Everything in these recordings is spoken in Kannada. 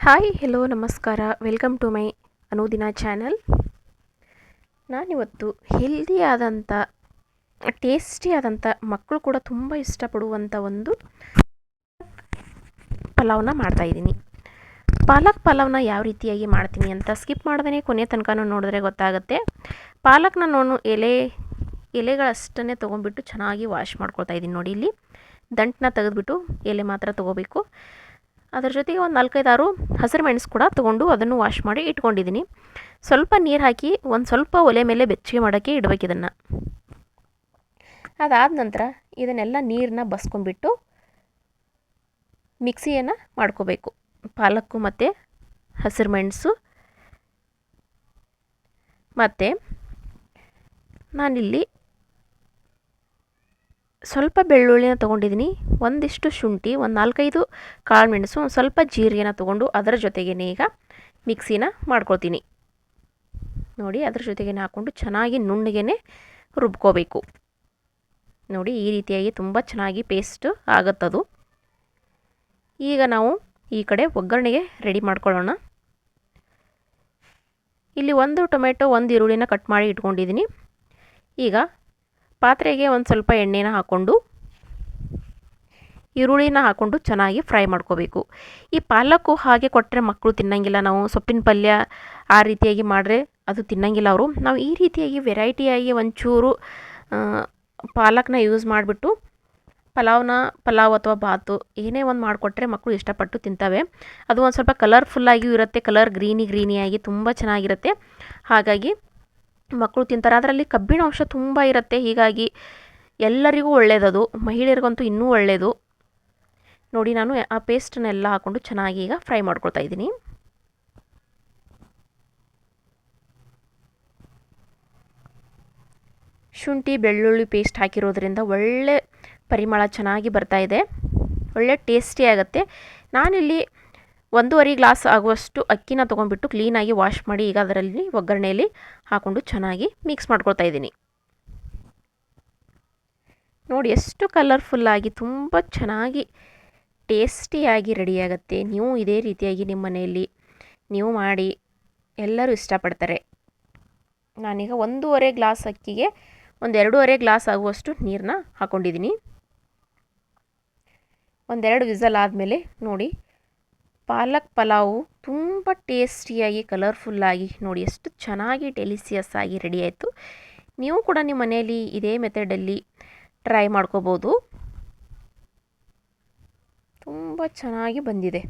ಹಾಯ್ ಹೆಲೋ ನಮಸ್ಕಾರ. Welcome to my Anudina channel ನಾನಿವತ್ತು ಹೆಲ್ದಿ ಆದಂಥ ಟೇಸ್ಟಿ ಆದಂಥ ಮಕ್ಕಳು ಕೂಡ ತುಂಬ ಇಷ್ಟಪಡುವಂಥ ಒಂದು ಪಲಾವ್ನ ಮಾಡ್ತಾಯಿದ್ದೀನಿ ಪಾಲಕ್ ಪಲಾವ್ನ ಯಾವ ರೀತಿಯಾಗಿ ಮಾಡ್ತೀನಿ ಅಂತ ಸ್ಕಿಪ್ ಮಾಡ್ದೇ ಕೊನೆ ತನಕ ನೋಡಿದ್ರೆ ಗೊತ್ತಾಗುತ್ತೆ. ಪಾಲಕ್ನ ನಾನು ಎಲೆ, ಎಲೆಗಳಷ್ಟನ್ನೇ ತೊಗೊಂಡ್ಬಿಟ್ಟು ಚೆನ್ನಾಗಿ ವಾಶ್ ಮಾಡ್ಕೊಳ್ತಾ ಇದ್ದೀನಿ ನೋಡಿ ಇಲ್ಲಿ. ದಂಟನ್ನ ತೆಗೆದುಬಿಟ್ಟು ಎಲೆ ಮಾತ್ರ ತೊಗೋಬೇಕು. ಅದರ ಜೊತೆಗೆ ಒಂದು ನಾಲ್ಕೈದಾರು ಹಸಿರು ಮೆಣಸು ಕೂಡ ತೊಗೊಂಡು ಅದನ್ನು ವಾಶ್ ಮಾಡಿ ಇಟ್ಕೊಂಡಿದ್ದೀನಿ. ಸ್ವಲ್ಪ ನೀರು ಹಾಕಿ ಒಂದು ಸ್ವಲ್ಪ ಒಲೆ ಮೇಲೆ ಬೆಚ್ಚಗೆ ಮಾಡೋಕ್ಕೆ ಇಡಬೇಕು ಇದನ್ನು. ಅದಾದ ನಂತರ ಇದನ್ನೆಲ್ಲ ನೀರನ್ನ ಬಸ್ಕೊಂಡ್ಬಿಟ್ಟು ಮಿಕ್ಸಿಯನ್ನು ಮಾಡ್ಕೋಬೇಕು. ಪಾಲಕ್ಕು ಮತ್ತು ಹಸಿರು ಮೆಣಸು ಮತ್ತು ನಾನಿಲ್ಲಿ ಸ್ವಲ್ಪ ಬೆಳ್ಳುಳ್ಳಿನ ತೊಗೊಂಡಿದ್ದೀನಿ. ಒಂದಿಷ್ಟು ಶುಂಠಿ, ಒಂದು ನಾಲ್ಕೈದು ಕಾಳು ಮೆಣಸು, ಒಂದು ಸ್ವಲ್ಪ ಜೀರಿಗೆನ ತೊಗೊಂಡು ಅದರ ಜೊತೆಗೇ ಈಗ ಮಿಕ್ಸಿನ ಮಾಡ್ಕೊಳ್ತೀನಿ. ನೋಡಿ, ಅದ್ರ ಜೊತೆಗೆ ಹಾಕ್ಕೊಂಡು ಚೆನ್ನಾಗಿ ನುಣ್ಣಗೆ ರುಬ್ಕೋಬೇಕು. ನೋಡಿ, ಈ ರೀತಿಯಾಗಿ ತುಂಬ ಚೆನ್ನಾಗಿ ಪೇಸ್ಟ್ ಆಗುತ್ತದು. ಈಗ ನಾವು ಈ ಕಡೆ ಒಗ್ಗರಣೆಗೆ ರೆಡಿ ಮಾಡ್ಕೊಳ್ಳೋಣ. ಇಲ್ಲಿ ಒಂದು ಟೊಮೆಟೊ, ಒಂದು ಈರುಳ್ಳಿನ ಕಟ್ ಮಾಡಿ ಇಟ್ಕೊಂಡಿದ್ದೀನಿ. ಈಗ ಪಾತ್ರೆಗೆ ಒಂದು ಸ್ವಲ್ಪ ಎಣ್ಣೆನ ಹಾಕ್ಕೊಂಡು ಈರುಳ್ಳಿನ ಹಾಕ್ಕೊಂಡು ಚೆನ್ನಾಗಿ ಫ್ರೈ ಮಾಡ್ಕೋಬೇಕು. ಈ ಪಾಲಕ್ಕು ಹಾಗೆ ಕೊಟ್ಟರೆ ಮಕ್ಕಳು ತಿನ್ನಂಗಿಲ್ಲ. ನಾವು ಸೊಪ್ಪಿನ ಪಲ್ಯ ಆ ರೀತಿಯಾಗಿ ಮಾಡಿದ್ರೆ ಅದು ತಿನ್ನಂಗಿಲ್ಲ ಅವರು. ನಾವು ಈ ರೀತಿಯಾಗಿ ವೆರೈಟಿಯಾಗಿ ಒಂಚೂರು ಪಾಲಕ್ನ ಯೂಸ್ ಮಾಡಿಬಿಟ್ಟು ಪಲಾವ್ನ, ಪಲಾವ್ ಅಥವಾ ಬಾತು ಏನೇ ಒಂದು ಮಾಡಿಕೊಟ್ರೆ ಮಕ್ಕಳು ಇಷ್ಟಪಟ್ಟು ತಿಂತವೆ. ಅದು ಒಂದು ಸ್ವಲ್ಪ ಕಲರ್ಫುಲ್ಲಾಗಿಯೂ ಇರುತ್ತೆ. ಕಲರ್ ಗ್ರೀನಿ ಗ್ರೀನಿಯಾಗಿ ತುಂಬ ಚೆನ್ನಾಗಿರುತ್ತೆ. ಹಾಗಾಗಿ ಮಕ್ಕಳು ತಿಂತಾರೆ. ಅದರಲ್ಲಿ ಕಬ್ಬಿಣ ಅಂಶ ತುಂಬ ಇರುತ್ತೆ. ಹೀಗಾಗಿ ಎಲ್ಲರಿಗೂ ಒಳ್ಳೆಯದದು ಮಹಿಳೆಯರಿಗಂತೂ ಇನ್ನೂ ಒಳ್ಳೆಯದು ನೋಡಿ, ನಾನು ಆ ಪೇಸ್ಟನ್ನೆಲ್ಲ ಹಾಕ್ಕೊಂಡು ಚೆನ್ನಾಗಿ ಈಗ ಫ್ರೈ ಮಾಡ್ಕೊಳ್ತಾ ಇದ್ದೀನಿ. ಶುಂಠಿ, ಬೆಳ್ಳುಳ್ಳಿ ಪೇಸ್ಟ್ ಹಾಕಿರೋದ್ರಿಂದ ಒಳ್ಳೆ ಪರಿಮಳ ಚೆನ್ನಾಗಿ ಬರ್ತಾ ಇದೆ. ಒಳ್ಳೆ ಟೇಸ್ಟಿ ಆಗುತ್ತೆ. ನಾನಿಲ್ಲಿ ಒಂದೂವರೆ ಗ್ಲಾಸ್ ಆಗುವಷ್ಟು ಅಕ್ಕಿನ ತೊಗೊಂಡ್ಬಿಟ್ಟು ಕ್ಲೀನಾಗಿ ವಾಶ್ ಮಾಡಿ ಈಗ ಅದರಲ್ಲಿ ಒಗ್ಗರಣೆಯಲ್ಲಿ ಹಾಕ್ಕೊಂಡು ಚೆನ್ನಾಗಿ ಮಿಕ್ಸ್ ಮಾಡ್ಕೊಳ್ತಾ ಇದ್ದೀನಿ. ನೋಡಿ ಎಷ್ಟು ಕಲರ್ಫುಲ್ಲಾಗಿ ತುಂಬ ಚೆನ್ನಾಗಿ ಟೇಸ್ಟಿಯಾಗಿ ರೆಡಿಯಾಗುತ್ತೆ ನೀವು ಇದೇ ರೀತಿಯಾಗಿ ನಿಮ್ಮ ಮನೆಯಲ್ಲಿ ನೀವು ಮಾಡಿ ಎಲ್ಲರೂ ಇಷ್ಟಪಡ್ತಾರೆ. ನಾನೀಗ ಒಂದೂವರೆ ಗ್ಲಾಸ್ ಅಕ್ಕಿಗೆ ಒಂದು ಎರಡೂವರೆ ಗ್ಲಾಸ್ ಆಗುವಷ್ಟು ನೀರನ್ನ ಹಾಕ್ಕೊಂಡಿದ್ದೀನಿ ಒಂದೆರಡು ವಿಸಲ್ ಆದಮೇಲೆ ನೋಡಿ ಪಾಲಕ್ ಪಲಾವು ತುಂಬ ಟೇಸ್ಟಿಯಾಗಿ, ಕಲರ್ಫುಲ್ಲಾಗಿ ನೋಡಿ ಎಷ್ಟು ಚೆನ್ನಾಗಿ ಡೆಲಿಸಿಯಸ್ ಆಗಿ ರೆಡಿ ಆಯಿತು. ನೀವು ಕೂಡ ನಿಮ್ಮ ಮನೆಯಲ್ಲಿ ಇದೇ ಮೆಥಡಲ್ಲಿ ಟ್ರೈ ಮಾಡ್ಕೋಬೋದು. ತುಂಬ ಚೆನ್ನಾಗಿ ಬಂದಿದೆ.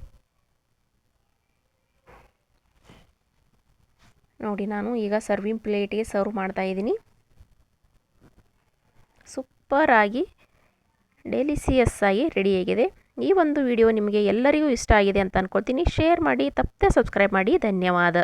ನೋಡಿ, ನಾನು ಈಗ ಸರ್ವಿಂಗ್ ಪ್ಲೇಟಿಗೆ ಸರ್ವ್ ಮಾಡ್ತಾಯಿದ್ದೀನಿ ಸೂಪರಾಗಿ ಡೆಲಿಸಿಯಸ್ ಆಗಿ ರೆಡಿಯಾಗಿದೆ ಈ ಒಂದು ವಿಡಿಯೋ ನಿಮಗೆ ಎಲ್ಲರಿಗೂ ಇಷ್ಟ ಆಗಿದೆ ಅಂತ ಅನ್ಕೊಳ್ತೀನಿ. ಶೇರ್ ಮಾಡಿ, ತಪ್ಪದೆ ಸಬ್ಸ್ಕ್ರೈಬ್ ಮಾಡಿ. ಧನ್ಯವಾದ.